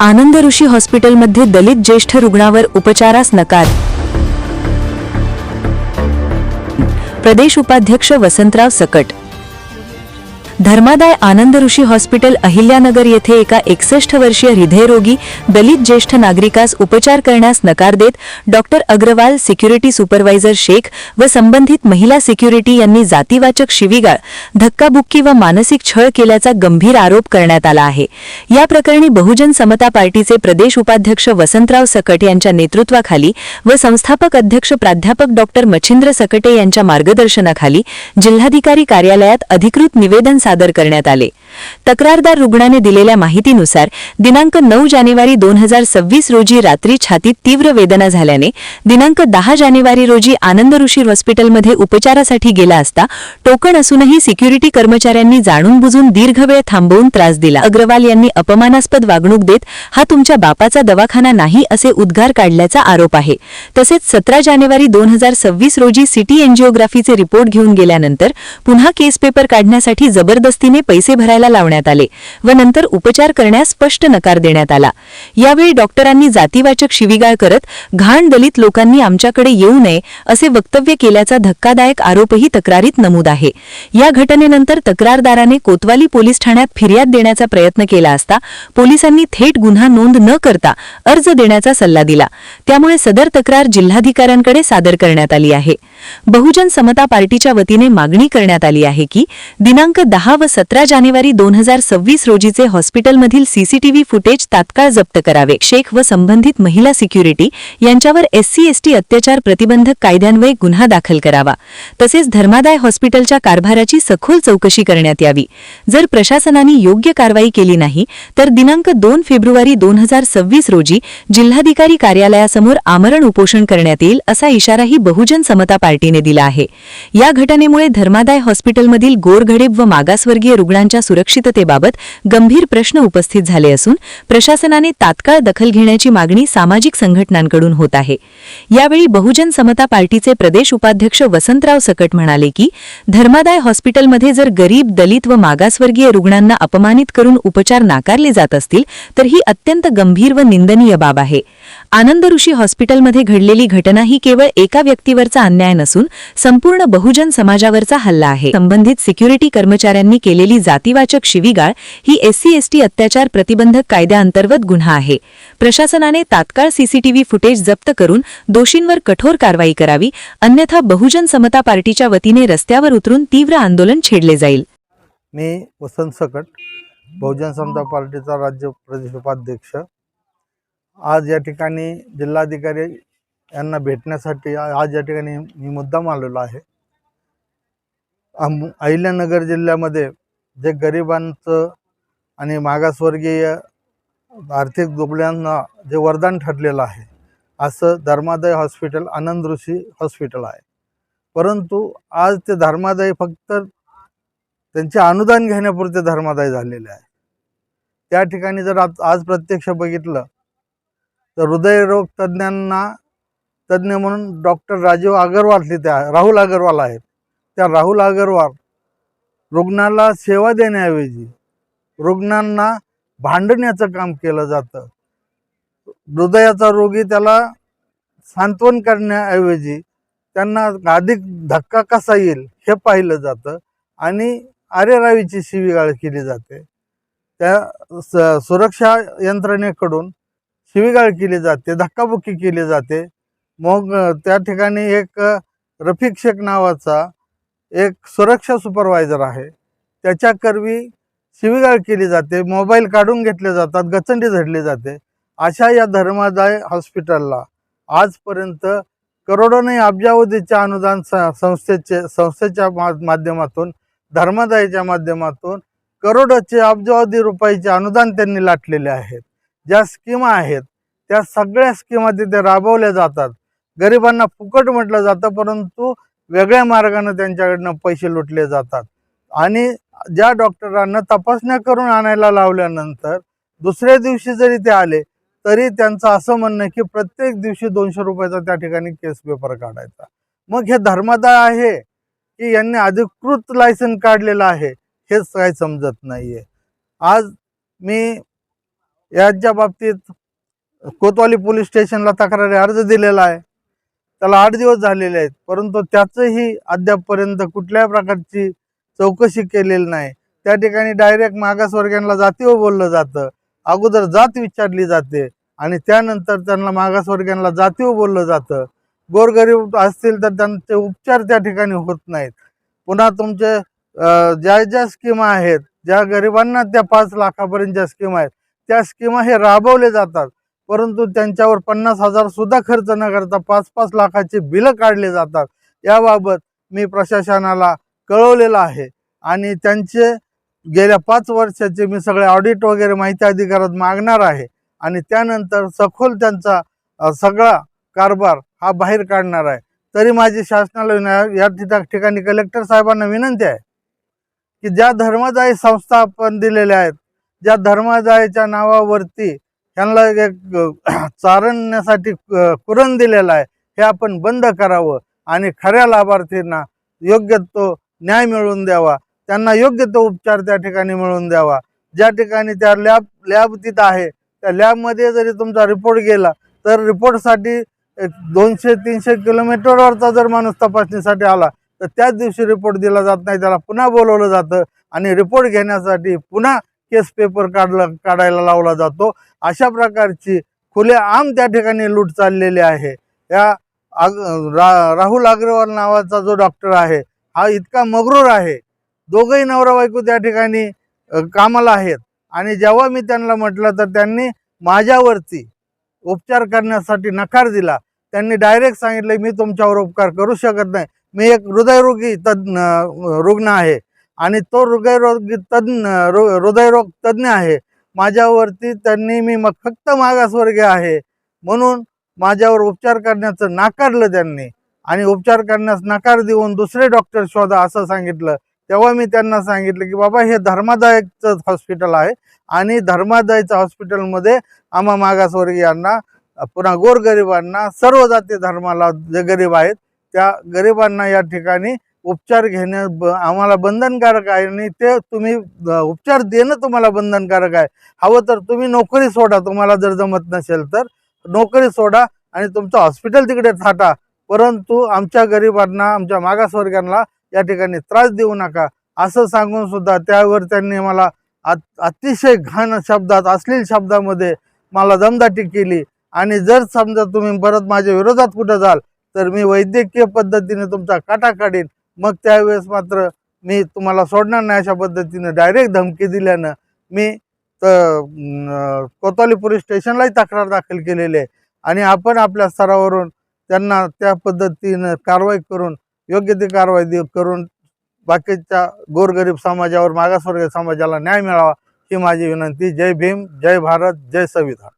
आनंद ऋषी हॉस्पिटलमध्ये दलित ज्येष्ठ रुग्णावर उपचारास नकार. प्रदेश उपाध्यक्ष वसंतराव सकट धर्मादाय आनंद ऋषी हॉस्पिटल अहिल्यानगर येथे एका एकसष्ट वर्षीय हृदयरोगी दलित ज्येष्ठ नागरिकास उपचार करण्यास नकार देत doctor Agarwal security supervisor Sheikh व संबंधित महिला सिक्युरिटी यांनी जातीवाचक शिवीगाळ धक्काबुक्की व मानसिक छळ केल्याचा गंभीर आरोप करण्यात आला आहे. या प्रकरणी बहुजन समता पार्टीचे प्रदेश उपाध्यक्ष वसंतराव सकट यांच्या नेतृत्वाखाली व संस्थापक अध्यक्ष प्राध्यापक डॉक्टर मच्छिंद्र सकटे यांच्या मार्गदर्शनाखाली जिल्हाधिकारी कार्यालयात अधिकृत निवेदन सादर करण्यात आले. तक्रारदार रुग्णाने दिलेल्या माहितीनुसार दिनांक नऊ जानेवारी दोन हजार सव्वीस रोजी रात्री छातीत तीव्र वेदना झाल्याने दिनांक दहा जानेवारी रोजी आनंद ऋषी हॉस्पिटलमध्ये उपचारासाठी गेला असता टोकण असूनही सिक्युरिटी कर्मचाऱ्यांनी जाणून बुजून दीर्घ वेळ थांबवून त्रास दिला. अग्रवाल यांनी अपमानास्पद वागणूक देत हा तुमच्या बापाचा दवाखाना नाही असे उद्गार काढल्याचा आरोप आहे. तसेच सतरा जानेवारी दोन हजार सव्वीस रोजी सिटी एन्जिओग्राफीचे रिपोर्ट घेऊन गेल्यानंतर पुन्हा केस पेपर काढण्यासाठी जबरदस्तीने पैसे भरायला लावण्यात आले व नंतर उपचार करण्यास स्पष्ट नकार देण्यात आला. यावेळी डॉक्टरांनी जातीवाचक शिवीगाळ करत घाण दलित लोकांनी आमच्याकडे येऊ नये असे वक्तव्य केल्याचा धक्कादायक आरोपही तक्रारीत नमूद आहे. या घटनेनंतर तक्रारदाराने कोतवाली पोलीस ठाण्यात फिर्याद देण्याचा प्रयत्न केला असता पोलिसांनी थेट गुन्हा नोंद न करता अर्ज देण्याचा सल्ला दिला. त्यामुळे सदर तक्रार जिल्हाधिकाऱ्यांकडे सादर करण्यात आली आहे. बहुजन समता पार्टीच्या वतीने मागणी करण्यात आली आहे की दिनांक दहा व सतरा जानेवारी दोन हजार सव्वीस रोजीचे हॉस्पिटलमधील सीसीटीव्ही फुटेज तात्काळ जप्त करावे. शेख व संबंधित महिला सिक्युरिटी यांच्यावर एससी एसटी अत्याचार प्रतिबंधक कायद्यान्वये गुन्हा दाखल करावा. तसेच धर्मादाय हॉस्पिटलच्या कारभाराची सखोल चौकशी करण्यात यावी. जर प्रशासनाने योग्य कारवाई केली नाही तर दिनांक दोन फेब्रुवारी दोन हजार सव्वीस रोजी जिल्हाधिकारी कार्यालयासमोर आमरण उपोषण करण्यात येईल असा इशाराही बहुजन समता पार्टीने दिला आहे. या घटनेमुळे धर्मादाय हॉस्पिटलमधील गोरघडेब व मागासवर्गीय रुग्णांच्या सुरक्षिततेबाबत गंभीर प्रश्न उपस्थित झाले असून प्रशासनाने तात्काळ दखल घेण्याची मागणी सामाजिक संघटनांकडून होत आहे. यावेळी बहुजन समता पार्टीचे प्रदेश उपाध्यक्ष वसंतराव सकट म्हणाले की धर्मादाय हॉस्पिटलमध्ये जर गरीब दलित व मागासवर्गीय रुग्णांना अपमानित करून उपचार नाकारले जात असतील तर ही अत्यंत गंभीर व निंदनीय बाब आहे. आनंद ऋषी हॉस्पिटलमध्ये घडलेली घटना ही केवळ एका व्यक्तीवरचा अन्याय नसून संपूर्ण बहुजन समाजावरचा हल्ला आहे. संबंधित सिक्युरिटी कर्मचाऱ्यांनी केलेली जातीवाचक शिवीगाळ ही एससी एसटी अत्याचार प्रतिबंधक कायद्याअंतर्गत गुन्हा आहे. प्रशासनाने तात्काळ सीसीटीव्ही फुटेज जप्त करून दोषींवर कठोर कारवाई करावी अन्यथा बहुजन समता पार्टीच्या वतीने रस्त्यावर उतरून तीव्र आंदोलन छेडले जाईल. मी वसंत सकट बहुजन समता पार्टीचा राज्य प्रदेश उपाध्यक्ष. आज या ठिकाणी जिल्हाधिकारी यांना भेटण्यासाठी आज या ठिकाणी मी मुद्दाम आलेलो आहे. आम अहिल्यानगर जिल्ह्यामध्ये जे गरिबांचं आणि मागासवर्गीय आर्थिक दुबळ्यांना जे वरदान ठरलेलं आहे असं धर्मादाय हॉस्पिटल आनंद ऋषी हॉस्पिटल आहे. परंतु आज ते धर्मादाय फक्त त्यांचे अनुदान घेण्यापुरते धर्मादाय झालेले आहे. त्या ठिकाणी जर आज आज प्रत्यक्ष बघितलं तर हृदयरोग तज्ज्ञांना तज्ज्ञ म्हणून डॉक्टर राजीव अगरवाल तिथे राहुल अगरवाल आहेत. त्या राहुल अगरवाल रुग्णाला सेवा देण्याऐवजी रुग्णांना भांडण्याचं काम केलं जातं. हृदयाचा रोगी त्याला सांत्वन करण्याऐवजी त्यांना अधिक धक्का कसा येईल हे पाहिलं जातं आणि आरेरावीची शिवीगाळ केली जाते. त्या स सुरक्षा यंत्रणेकडून शिवीगाळ केली जाते धक्काबुक्की केली जाते. मग त्या ठिकाणी एक रफिक शेख नावाचा एक सुरक्षा सुपरवायझर आहे. त्याच्याकरवी शिवीगाळ केली जाते मोबाईल काढून घेतले जातात गचंडी झडली जाते. अशा या धर्मादाय हॉस्पिटलला आजपर्यंत करोडोने अब्जावधीच्या अनुदान स- संस्थेचे संस्थेच्या मा माध्यमातून धर्मादायच्या माध्यमातून करोडोचे अब्जावधी रुपयाचे अनुदान त्यांनी लाटलेले आहेत. ज्या स्कीमा आहेत त्या सगळ्या स्कीमा तिथे राबवल्या जातात. गरिबांना फुकट म्हटलं जातं परंतु वेगळ्या मार्गाने त्यांच्याकडनं पैसे लुटले जातात. आणि ज्या डॉक्टरांना तपासण्या करून आणायला लावल्यानंतर दुसऱ्या दिवशी जरी ते आले तरी त्यांचं असं म्हणणं आहे की प्रत्येक दिवशी दोनशे रुपयाचा त्या ठिकाणी केस पेपर काढायचा. मग हे धर्मादाय आहे की यांनी अधिकृत लायसन काढलेलं आहे हेच काही समजत नाहीये. आज मी याच्या बाबतीत कोतवाली पोलीस स्टेशनला तक्रारी अर्ज दिलेला आहे. त्याला आठ दिवस झालेले आहेत. परंतु त्याचंही अद्यापपर्यंत कुठल्याही प्रकारची चौकशी केलेली नाही. त्या ठिकाणी डायरेक्ट मागासवर्गीयांना जातीवर बोललं जातं. अगोदर जात विचारली जाते आणि त्यानंतर त्यांना मागासवर्गीयांना जातीवर बोललं जातं. गोरगरीब असतील तर त्यांचे उपचार त्या ठिकाणी होत नाहीत. पुन्हा तुमचे ज्या ज्या स्कीमा आहेत ज्या गरिबांना त्या पाच लाखापर्यंतच्या स्कीमा आहेत त्या स्कीमा हे राबवले जातात. परंतु त्यांच्यावर पन्नास हजार सुद्धा खर्च न करता पाच पाच लाखाची बिलं काढले जातात. याबाबत मी प्रशासनाला कळवलेलं आहे. आणि त्यांचे गेल्या पाच वर्षाचे मी सगळे ऑडिट वगैरे माहिती अधिकारात मागणार आहे. आणि त्यानंतर सखोल त्यांचा सगळा कारभार हा बाहेर काढणार आहे. तरी माझी शासनाला या ठिकाणी कलेक्टर साहेबांना विनंती आहे की ज्या धर्मदायी संस्था आपण दिलेल्या आहेत ज्या धर्मदायीच्या नावावरती त्यांना एक चारण्यासाठी कुरण दिलेला आहे. हे आपण बंद करावं आणि खऱ्या लाभार्थींना योग्य तो न्याय मिळवून द्यावा. त्यांना योग्य तो उपचार त्या ठिकाणी मिळवून द्यावा. ज्या ठिकाणी त्या लॅब लॅब तिथं आहे त्या लॅबमध्ये जरी तुमचा रिपोर्ट गेला तर रिपोर्टसाठी एक दोनशे तीनशे किलोमीटरवरचा जर माणूस तपासणीसाठी आला तर त्याच दिवशी रिपोर्ट दिला जात नाही. त्याला पुन्हा बोलवलं जातं आणि रिपोर्ट घेण्यासाठी पुन्हा केस पेपर काढला काढायला लावला जातो. अशा प्रकारची खुलेआम त्या ठिकाणी लूट चाललेली आहे. या आग रा राहुल अग्रवाल नावाचा जो डॉक्टर आहे हा इतका मगरूर आहे. दोघंही नवरा बायको त्या ठिकाणी कामाला आहेत. आणि जेव्हा मी त्यांना म्हटलं तर त्यांनी माझ्यावरती उपचार करण्यासाठी नकार दिला. त्यांनी डायरेक्ट सांगितलं मी तुमच्यावर उपकार करू शकत नाही. मी एक हृदयरोगी तज्ञ रुग्ण आहे. आणि तो हृदयरोग तज्ञ हृदयरोग तज्ज्ञ आहे. माझ्यावरती त्यांनी मी मग फक्त मागासवर्गीय आहे. म्हणून माझ्यावर उपचार करण्याचं नाकारलं त्यांनी. आणि उपचार करण्यास नकार देऊन दुसरे डॉक्टर शोधा असं सांगितलं. तेव्हा मी त्यांना सांगितलं की बाबा हे धर्मादायकचं हॉस्पिटल आहे आणि धर्मादायच्या हॉस्पिटलमध्ये आम्हा मागासवर्गीयांना पुन्हा गोरगरिबांना सर्व जाती धर्माला जे गरीब आहेत त्या गरिबांना या ठिकाणी उपचार घेणे ब- आम्हाला बंधनकारक आहे आणि ते तुम्ही उपचार देणं तुम्हाला बंधनकारक आहे. हवं तर तुम्ही नोकरी सोडा तुम्हाला जर जमत नसेल तर. नोकरी सोडा आणि तुमचं हॉस्पिटल तिकडे थाटा. परंतु आमच्या गरिबांना आमच्या मागासवर्गांना या ठिकाणी त्रास देऊ नका. असं सांगून सुद्धा त्यावर त्यांनी मला अतिशय घाण शब्दात अश्लील शब्दामध्ये मला दमदाटी केली. आणि जर समजा तुम्ही परत माझ्या विरोधात कुठं जाल तर मी वैद्यकीय पद्धतीने तुमचा काटा काढीन. मग त्यावेळेस मात्र मी तुम्हाला सोडणार नाही अशा पद्धतीनं डायरेक्ट धमकी दिल्यानं मी तर कोतवाली पोलीस स्टेशनलाही तक्रार दाखल केलेली आहे. आणि आपण आपल्या स्तरावरून त्यांना त्या पद्धतीनं कारवाई करून योग्य ती कारवाई दे- करून बाकीच्या गोरगरीब समाजावर मागासवर्गीय समाजाला न्याय मिळावा ही माझी विनंती. जय भीम जय भारत जय संविधान.